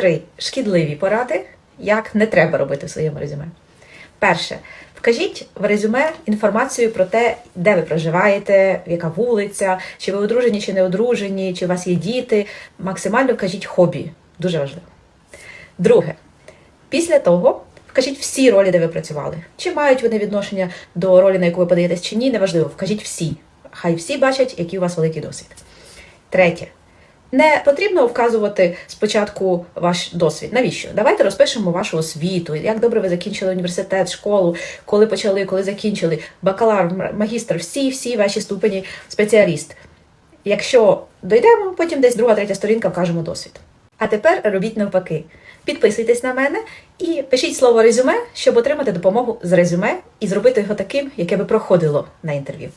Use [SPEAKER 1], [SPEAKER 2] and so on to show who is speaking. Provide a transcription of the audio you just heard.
[SPEAKER 1] Три шкідливі поради, як не треба робити в своєму резюме. Перше, вкажіть в резюме інформацію про те, де ви проживаєте, яка вулиця, чи ви одружені, чи не одружені, чи у вас є діти. Максимально вкажіть хобі. Дуже важливо. Друге, після того вкажіть всі ролі, де ви працювали. Чи мають вони відношення до ролі, на яку ви подаєтесь, чи ні, неважливо. Вкажіть всі. Хай всі бачать, який у вас великий досвід. Третє. Не потрібно вказувати спочатку ваш досвід. Навіщо? Давайте розпишемо вашу освіту, як добре ви закінчили університет, школу, коли почали, коли закінчили, бакалавр, магістр, всі, всі ваші ступені, спеціаліст. Якщо дійдемо, потім десь друга, третя сторінка вкажемо досвід. А тепер робіть навпаки. Підписуйтесь на мене і пишіть слово резюме, щоб отримати допомогу з резюме і зробити його таким, яке би проходило на інтерв'ю.